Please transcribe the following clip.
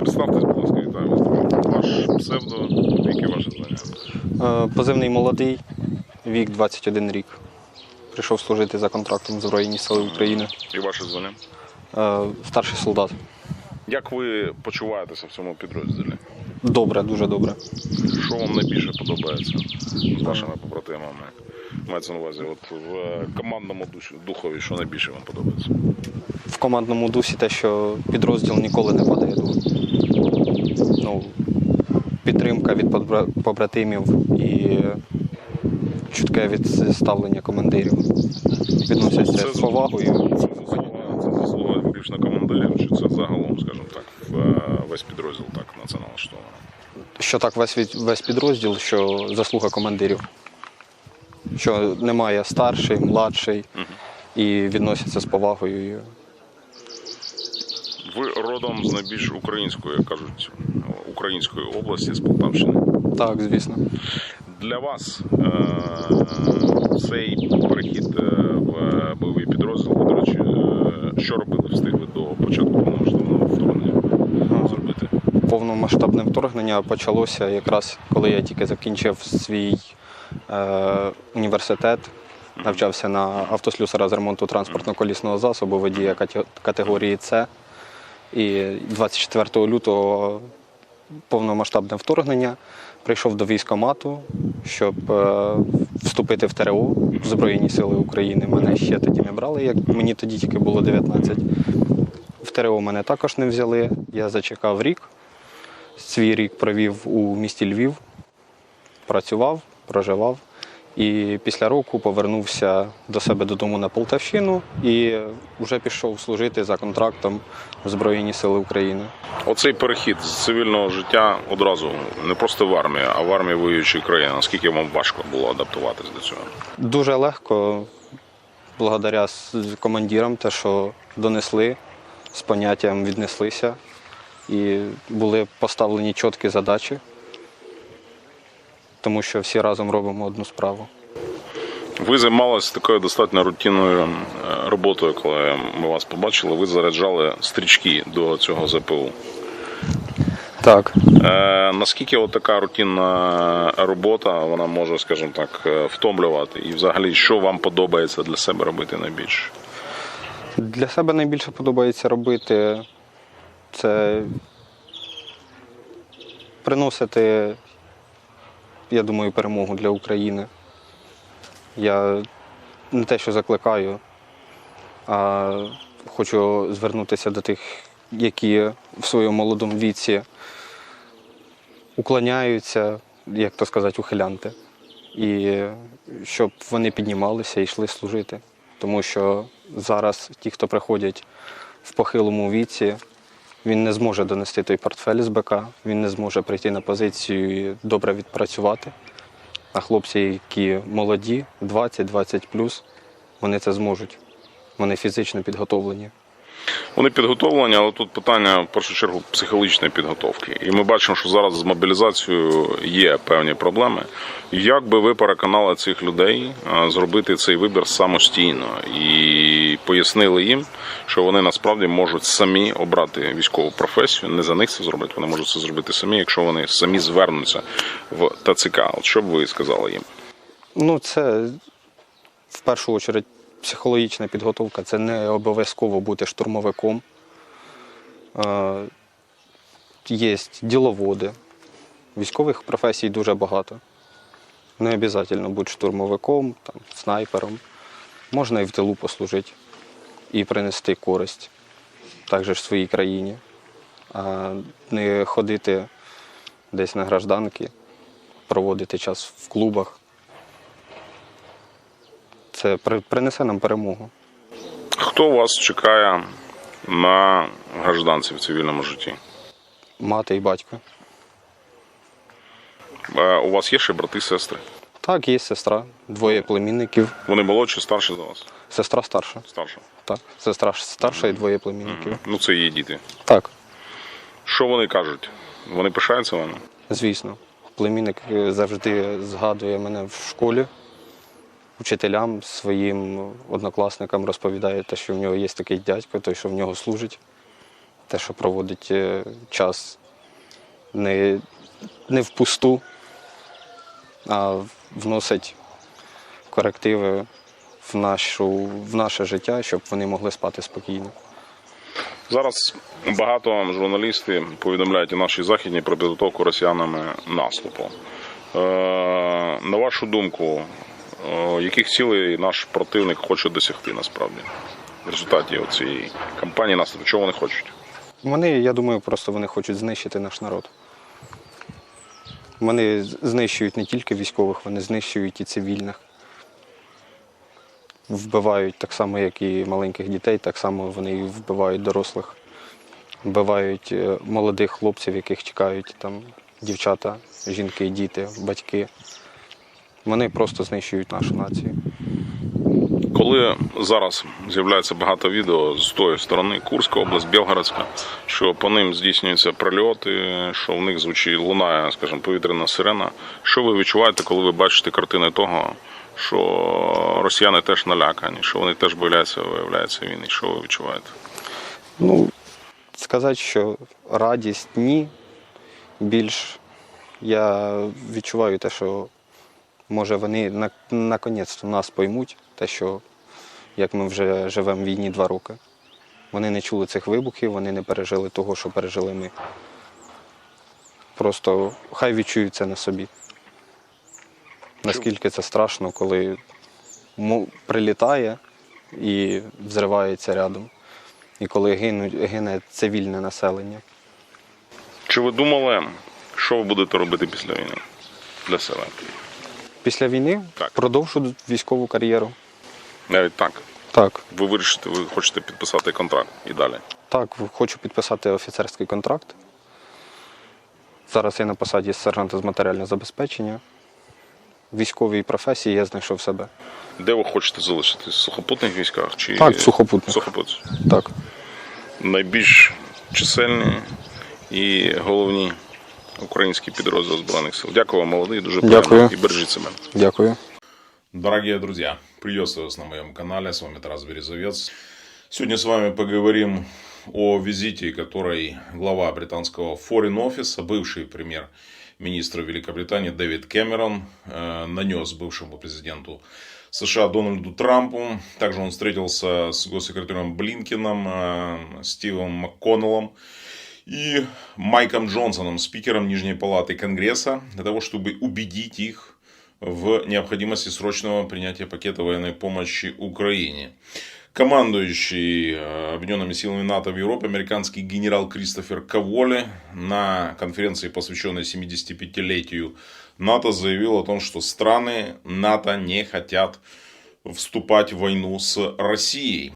Представтесь, будь ласка, вітаю вас. Ваш псевдо, яке ваше звання? Е, Позивний молодий, вік 21 рік. Прийшов служити за контрактом Збройні Сили України. І ваше звання? Е, Старший солдат. Як ви почуваєтеся в цьому підрозділі? Добре, дуже добре. Що вам найбільше подобається з вашими побратимами? Мається на увазі, от в е, командному духові, що найбільше вам подобається? В командному дусі те, що підрозділ ніколи не падає дух. Підтримка від побратимів і чутке відставлення командирів. Відносяться з повагою. Це заслуга, це заслуга більш на командирів, чи це загалом, скажімо так, е, весь підрозділ так на це налаштовано? Що так весь, від- весь підрозділ, що заслуга командирів. Що немає старший, младший і відносяться з повагою. Ви родом з найбільш української, як кажуть, української області, з Полтавщини. Так, звісно. Для вас е- цей перехід е, в бойовий підрозділ, до речі, е, що робили, встигли до початку повномасштабного вторгнення зробити? Повномасштабне вторгнення почалося якраз коли я тільки закінчив свій е, університет, навчався на автослюсара з ремонту транспортно-колісного засобу водія категорії С. І 24 лютого повномасштабне вторгнення прийшов до військомату, щоб е, вступити в ТРО в Збройні Сили України. Мене ще тоді не брали, як мені тоді тільки було 19. В ТРО мене також не взяли. Я зачекав рік. Свій рік провів у місті Львів, працював, проживав. І після року повернувся до себе додому на Полтавщину і вже пішов служити за контрактом в Збройні Сили України. Оцей перехід з цивільного життя одразу не просто в армію, а в армію воюючої країни. Наскільки вам важко було адаптуватись до цього? Дуже легко, благодаря командирам, те, що донесли, з поняттям віднеслися і були поставлені чіткі задачі, тому що всі разом робимо одну справу. Ви займалися такою достатньо рутинною е, роботою, коли ми вас побачили. Ви заряджали стрічки до цього ЗПУ. Так. Е, наскільки от така рутинна робота вона може, скажімо так, е, втомлювати? І взагалі, що вам подобається для себе робити найбільше? Для себе найбільше подобається робити це приносити, я думаю, перемогу для України. Я не те, що закликаю, а хочу звернутися до тих, які в своєму молодому віці уклоняються, як то сказати, ухилянти. І щоб вони піднімалися і йшли служити. Тому що зараз ті, хто приходять в похилому віці, він не зможе донести той портфель з БК, він не зможе прийти на позицію і добре відпрацювати. А хлопці, які молоді, 20-20 вони це зможуть. Вони фізично підготовлені. Вони підготовлені, але тут питання в першу чергу психологічної підготовки. І ми бачимо, що зараз з мобілізацією є певні проблеми. Як би ви переконали цих людей зробити цей вибір самостійно і пояснили їм, що вони насправді можуть самі обрати військову професію, не за них це зроблять, вони можуть це зробити самі, якщо вони самі звернуться в ТЦК. От що б ви сказали їм? Ну, це в першу чергу психологічна підготовка. Це не обов'язково бути штурмовиком. Е, Є діловоди. Військових професій дуже багато. Не обов'язково бути штурмовиком, там, снайпером. Можна і в тилу послужити і принести користь також своїй країні, а не ходити десь на гражданки, проводити час в клубах. Це принесе нам перемогу. Хто вас чекає на гражданці в цивільному житті? Мати і батько. Е, У вас є ще брати, сестри? Так, є сестра, двоє племінників. Вони молодші, старші за вас? Сестра старша. Старша. Так, сестра старша і двоє племінників. Ну, це її діти. Так, Що вони кажуть? Вони пишаються вами? звісно. Племінник е, завжди згадує мене в школі. Учителям, своїм однокласникам розповідає те, що в нього є такий дядько, той, що в нього служить. те, що проводить е, час не, не впусту, вносить корективи в, нашу, в наше життя, щоб вони могли спати спокійно. Зараз багато журналістів повідомляють і наші західні про підготовку росіянами наступу. Е, на вашу думку, е, яких цілей наш противник хоче досягти насправді в результаті цієї кампанії наступу? Чого вони хочуть? Вони, я думаю, просто вони хочуть знищити наш народ. Вони знищують не тільки військових, вони знищують і цивільних. Вбивають так само, як і маленьких дітей, так само вони вбивають дорослих, вбивають е, молодих хлопців, яких чекають там дівчата, жінки, діти, батьки. Вони просто знищують нашу націю. Коли зараз з'являється багато відео з тої сторони, Курська область, Білгородська, що по ним здійснюються прильоти, що в них звучить лунає, скажімо, повітряна сирена. Що ви відчуваєте, коли ви бачите картини того, що росіяни теж налякані, що вони теж бояться, виявляється війни? Що ви відчуваєте? Ну, сказати, що радість ні. Більш я відчуваю те, що може вони на, наконець нас поймуть, те, що як ми вже живемо в війні два роки. Вони не чули цих вибухів, вони не пережили того, що пережили ми. Просто хай відчують це на собі. Наскільки це страшно, коли прилітає і взривається рядом і коли гинуть, гине цивільне населення. Чи ви думали, що ви будете робити після війни для себе? Після війни Так. продовжу військову кар'єру. Навіть так. Так, Ви вирішите, ви хочете підписати контракт і далі. так, хочу підписати офіцерський контракт. Зараз я на посаді сержанта з матеріального забезпечення. В військовій професії я знайшов себе. Де ви хочете залишитись? В сухопутних військах чи Так, в сухопутних. Сухопутних. Так, найбільш чисельні і головні українські підрозділи Збройних сил. Дякую вам, молодий, дуже Дякую. і бережіть себе. дякую. Дорогие друзья, приветствую вас на моем канале, с вами Тарас Березовец. Сегодня с вами поговорим о визите, который глава британского Foreign Office, бывший премьер-министр Великобритании Дэвид Кэмерон э, нанес бывшему президенту США Дональду Трампу. Также он встретился с госсекретарем Блинкином, э, Стивом МакКоннеллом и Майком Джонсоном, спикером Нижней Палаты Конгресса, для того, чтобы убедить их в необходимости срочного принятия пакета военной помощи Украине. Командующий э, Объединенными силами НАТО в Европе, американский генерал Кристофер Каволи на конференции, посвященной 75-летию НАТО, заявил о том, что страны НАТО не хотят вступать в войну с Россией.